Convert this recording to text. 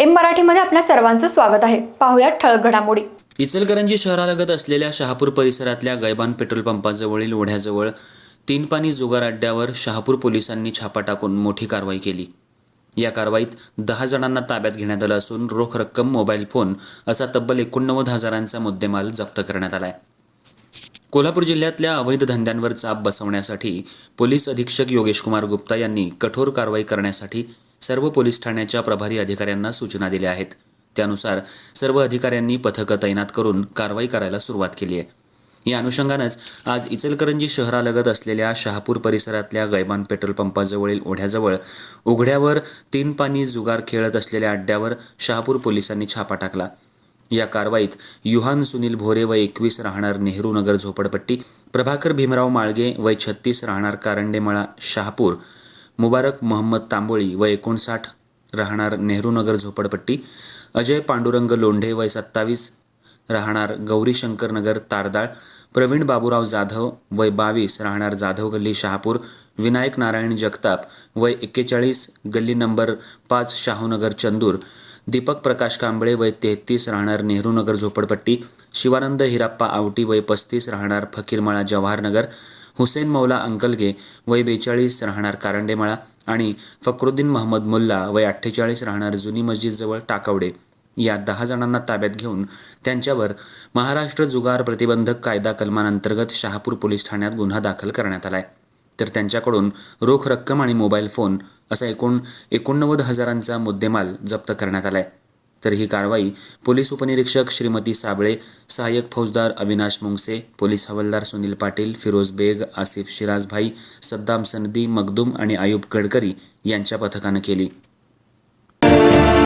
M मराठीमध्ये आपल्या सर्वांचं स्वागत आहे. पाहुयात ठळक घडामोडी. इचलकरंजी शहरालगत असलेल्या शहापूर परिसरातल्या गैबान पेट्रोल पंपाजवळील ओढ्याजवळ तीन पाणी जुगार अड्ड्यावर शहापूर पोलिसांनी छापा टाकून मोठी कारवाई केली. या कारवाईत दहा जणांना ताब्यात घेण्यात आलं असून रोख रक्कम मोबाईल फोन असा तब्बल एकोणनव्वद हजारांचा मुद्देमाल जप्त करण्यात आलाय. कोल्हापूर जिल्ह्यातल्या अवैध धंद्यांवर चाप बसवण्यासाठी पोलीस अधीक्षक योगेश कुमार गुप्ता यांनी कठोर कारवाई करण्यासाठी सर्व पोलीस ठाण्याच्या प्रभारी अधिकाऱ्यांना सूचना दिल्या आहेत. त्यानुसार सर्व अधिकाऱ्यांनी पथकं तैनात करून कारवाई करायला सुरुवात केली आहे. या अनुषंगानंच आज इचलकरंजी शहरालगत असलेल्या शहापूर परिसरातल्या गैबान पेट्रोल पंपाजवळील ओढ्याजवळ उघड्यावर तीन पाणी जुगार खेळत असलेल्या अड्ड्यावर शहापूर पोलिसांनी छापा टाकला. या कारवाईत युहान सुनील भोरे वय एकवीस राहणार नेहरू नगर झोपडपट्टी प्रभाकर भीमराव माळगे वय छत्तीस राहणार कारंडेमळा शहापूर मुबारक मोहम्मद तांबोळी वय एकोणसाठ राहणार नेहरूनगर झोपडपट्टी अजय पांडुरंग लोंढे वय सत्तावीस राहणार गौरीशंकरनगर नगर तारदाळ प्रवीण बाबूराव जाधव वय बावीस राहणार जाधव गल्ली शहापूर विनायक नारायण जगताप वय एक्केचाळीस गल्ली नंबर पाच शाहूनगर चंदूर दीपक प्रकाश कांबळे वय तेहतीस राहणार नेहरू नगर झोपडपट्टी शिवानंद हिराप्पा आवटी वय पस्तीस राहणार फकीरमाळा जवाहरनगर हुसेन मौला अंकलगे वय बेचाळीस राहणार कारंडेमाळा आणि फक्रुद्दीन महम्मद मुल्ला वय अठ्ठेचाळीस राहणार जुनी मस्जिदजवळ टाकावडे. या दहा जणांना ताब्यात घेऊन त्यांच्यावर महाराष्ट्र जुगार प्रतिबंधक कायदा कलमांतर्गत शहापूर पोलीस ठाण्यात गुन्हा दाखल करण्यात आलाय. तर त्यांच्याकडून रोख रक्कम आणि मोबाईल फोन असा एकूण एकोणनव्वद हजारांचा मुद्देमाल जप्त करण्यात आलाय. तर ही कारवाई पोलीस उपनिरीक्षक श्रीमती साबळे सहाय्यक फौजदार अविनाश मुंगसे पोलीस हवालदार सुनील पाटील फिरोज बेग आसिफ शिराजभाई सद्दाम सनदी मगदूम आणि आयुब गडकरी यांच्या पथकानं केली.